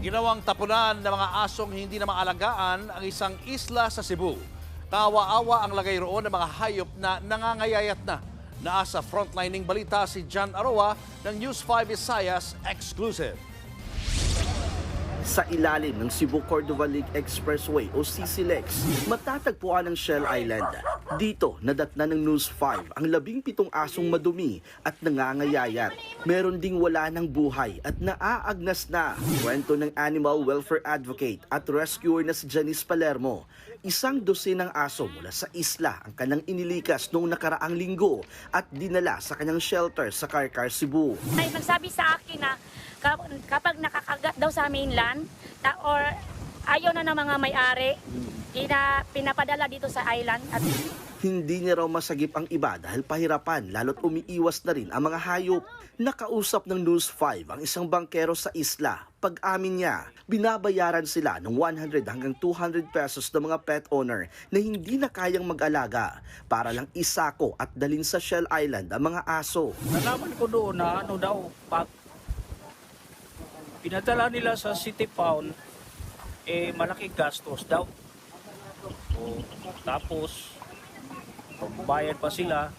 Ginawang tapunan ng mga asong hindi na maalagaan ang isang isla sa Cebu. Kawa-awa ang lagay roon ng mga hayop na nangangayayat na. Naasa frontlining balita si John Aroa ng News 5 Visayas Exclusive. Sa ilalim ng Cebu Cordova Lake Expressway o CCLEX, matatagpuan ang Shell Island. Dito, nadatna ng News 5 ang labing pitong asong madumi at nangangayayat. Meron ding wala ng buhay at naaagnas na. Kwento ng animal welfare advocate at rescuer na si Janice Palermo. Isang dosenang aso mula sa isla ang kanang inilikas noong nakaraang linggo at dinala sa kanyang shelter sa Karkar, Cebu. ay nagsabi sa akin na kap- kapag nakakagat daw sa mainland or ayaw na ng mga may-ari, ina, pinapadala dito sa island at Hindi niya raw masagip ang iba dahil pahirapan lalo't umiiwas na rin ang mga hayop. Nakausap ng News 5 ang isang bangkero sa isla. Pag-amin niya, binabayaran sila ng 100 hanggang 200 pesos ng mga pet owner na hindi na kayang mag-alaga para lang isako at dalin sa Shell Island ang mga aso. Nalaman ko doon na ano daw, pag pinadala nila sa City Pound, eh malaking gastos daw. Tapos, bayad pa sila,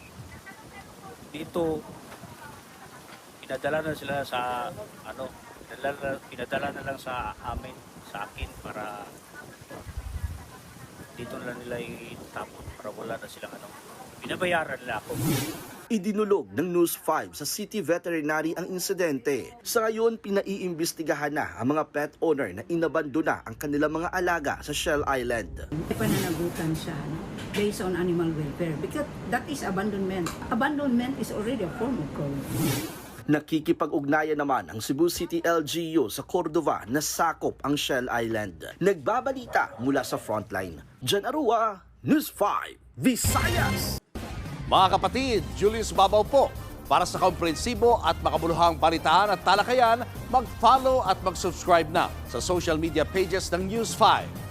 dito, pinadala na sila sa, ano, pinadala, na lang sa amin, sa akin, para dito na nila itapon para wala na silang ano. Binabayaran nila ako. Idinulog ng News 5 sa City Veterinary ang insidente. Sa ngayon, pinaiimbestigahan na ang mga pet owner na inabandona ang kanilang mga alaga sa Shell Island. pananagutan siya no? based on animal welfare because that is abandonment. Abandonment is already a form of crime. Nakikipag-ugnayan naman ang Cebu City LGU sa Cordova na sakop ang Shell Island. Nagbabalita mula sa frontline. Jan Arua, News 5, Visayas! Mga kapatid, Julius Babaw po. Para sa komprehensibo at makabuluhang balitaan at talakayan, mag-follow at mag-subscribe na sa social media pages ng News 5.